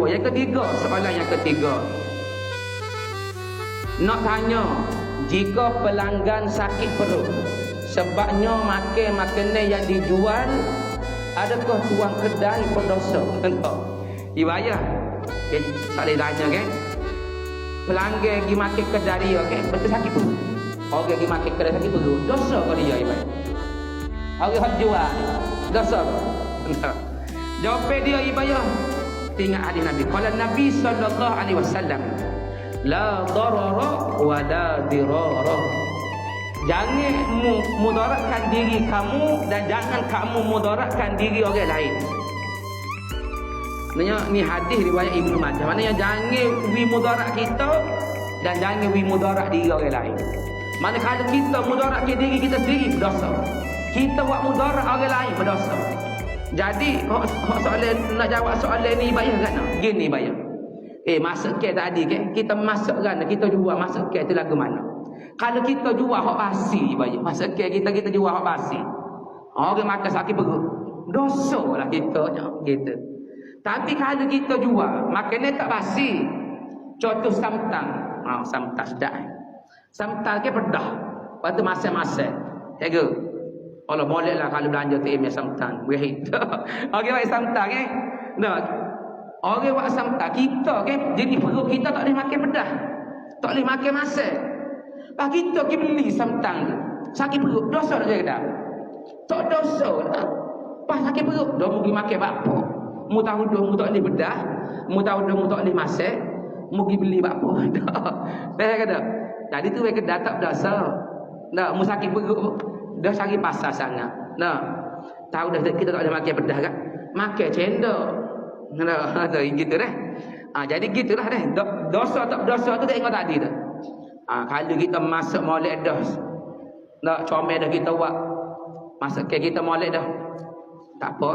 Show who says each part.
Speaker 1: Yang ketiga, soalan yang ketiga. Nak tanya, jika pelanggan sakit perut, sebabnya makan makanan yang dijual, adakah tuang kedai berdosa? Entah. Ibayah. Okay, saling tanya kan? Pelanggan pergi makan kedai dia, kan? Betul sakit perut. Orang pergi makan kedai sakit perut, dosa kau dia, Ibayah. Orang yang jual, dosa. Jawab dia, Ibayah. Tengok hadis Nabi. Kalau Nabi sallallahu alaihi wasallam, la darara wa la dirara. Jangan mu, mudaratkan diri kamu dan jangan kamu mudaratkan diri orang lain. Maknanya ni hadis riwayat Ibnu Majah. Maknanya jangan wi mudarat kita dan jangan wi mudarat diri orang lain. Mana kalau kita mudaratkan diri kita sendiri berdosa. Kita buat mudarat orang lain berdosa. Jadi hok soalan nak jawab soalan ni bayar kan? Gini bayar. Eh masuk ke tadi ke? Kita masuk kan? Kita jual masuk ke tu lagu mana? Kalau kita jual hok basi bayar. Masuk ke kita kita jual hok basi. Orang makan sakit perut. Dosa lah kita gitu. Tapi kalau kita jual makanan tak basi. Contoh samtang. Ha, samtang sedap. Samtang ke pedah. Lepas tu masak-masak. Tega. Allah boleh lah kalau belanja tu imnya samtan. Wahid. Okey baik samtan eh. Nah. Orang buat samtan kita ke jadi perut kita tak boleh makan pedas. Tak boleh makan masak. Pak kita pergi beli samtan tu. Sakit perut dosa tak jadi Tak dosa tak. Pas sakit perut dah pergi makan apa? Mu tahu dah mu tak boleh bedah. Mu tahu dah mu tak boleh masak. Mu pergi beli apa? Dah kata. Jadi tu mereka datang dosa. Nak mu sakit perut dah cari pasal sangat. Nah, tahu dah kita tak boleh makan pedas kan? Makan cendol. Nah, ada gitu dah. Ah, jadi gitulah dah. Dosa tak dosa tu tengok tadi tu. Ah, kalau kita masuk molek dah. Nak comel dah kita buat. Masuk ke kita molek dah. Tak apa.